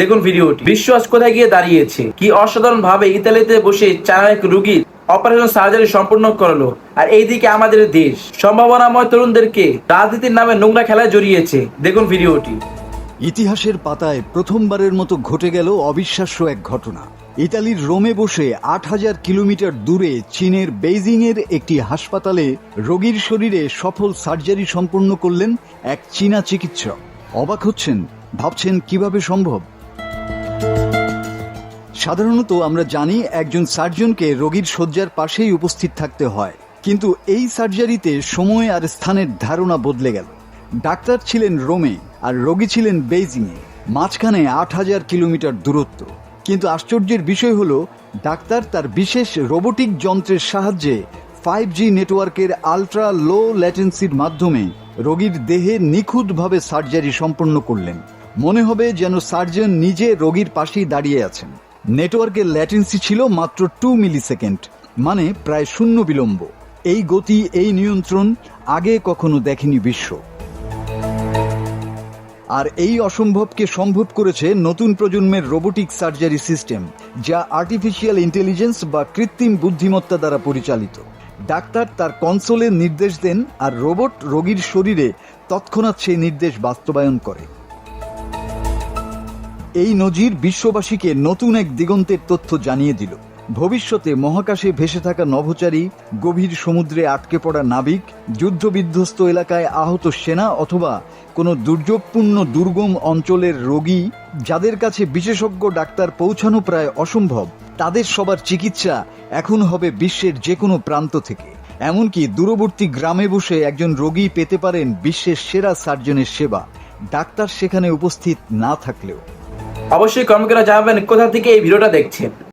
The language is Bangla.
দেখুন ভিডিওটি। বিশ্বাস কোথায় গিয়ে দাঁড়িয়েছে? কি অসাধারণ ভাবে ইতালিতে বসে চার এক রুগীর অপারেশন সার্জারি সম্পূর্ণ করল আর এইদিকে আমাদের দেশ। সম্ভাবনাময় তরুণদেরকে রাজনীতির নামে নোংরা খেলায় জড়িয়েছে। দেখুন ভিডিওটি। ইতিহাসের পাতায় প্রথমবারের মতো ঘটে গেল অবিশ্বাস্য এক ঘটনা। ইতালির রোমে বসে আট হাজার কিলোমিটার দূরে চীনের বেইজিং এর একটি হাসপাতালে রোগীর শরীরে সফল সার্জারি সম্পন্ন করলেন এক চীনা চিকিৎসক। অবাক হচ্ছেন, ভাবছেন কীভাবে সম্ভব? সাধারণত আমরা জানি একজন সার্জনকে রোগীর শয্যার পাশেই উপস্থিত থাকতে হয়। কিন্তু এই সার্জারিতে সময় আর স্থানের ধারণা বদলে গেল। ডাক্তার ছিলেন রোমে আর রোগী ছিলেন বেইজিংয়ে, মাঝখানে আট হাজার কিলোমিটার দূরত্ব। কিন্তু আশ্চর্যের বিষয় হলো, ডাক্তার তার বিশেষ রোবোটিক যন্ত্রের সাহায্যে ফাইভ জি নেটওয়ার্কের আলট্রা লো ল্যাটেন্সির মাধ্যমে রোগীর দেহে নিখুঁতভাবে সার্জারি সম্পন্ন করলেন। মনে হবে যেন সার্জন নিজে রোগীর পাশেই দাঁড়িয়ে আছেন। নেটওয়ার্কের ল্যাটেন্সি ছিল মাত্র টু মিলি সেকেন্ড মানে প্রায় শূন্য বিলম্ব। এই গতি, এই নিয়ন্ত্রণ আগে কখনো দেখেনি বিশ্ব। আর এই অসম্ভবকে সম্ভব করেছে নতুন প্রজন্মের রোবোটিক সার্জারি সিস্টেম, যা আর্টিফিশিয়াল ইন্টেলিজেন্স বা কৃত্রিম বুদ্ধিমত্তা দ্বারা পরিচালিত। ডাক্তার তার কনসোলে নির্দেশ দেন আর রোবট রোগীর শরীরে তৎক্ষণাৎ সেই নির্দেশ বাস্তবায়ন করে। এই নজির বিশ্ববাসীকে নতুন এক দিগন্তের তথ্য জানিয়ে দিল। ভবিষ্যতে মহাকাশে ভেসে থাকা নভোচারী গভীর সমুদ্রে আটকে পড়া নাবিক, যুদ্ধবিধ্বস্ত এলাকায় আহত সেনা অথবা কোনো দুর্যোগপূর্ণ দুর্গম অঞ্চলের রোগী, যাদের কাছে বিশেষজ্ঞ ডাক্তার পৌঁছানো প্রায় অসম্ভব, তাদের সবার চিকিৎসা এখন হবে বিশ্বের যে কোনো প্রান্ত থেকে। এমনকি দূরবর্তী গ্রামে বসে একজন রোগী পেতে পারেন বিশ্বের সেরা সার্জনের সেবা। ডাক্তার সেখানে উপস্থিত না থাকলেও। অবশ্যই কমেন্ট করে জানাবেন কোথা থেকে এই ভিডিওটা দেখছেন।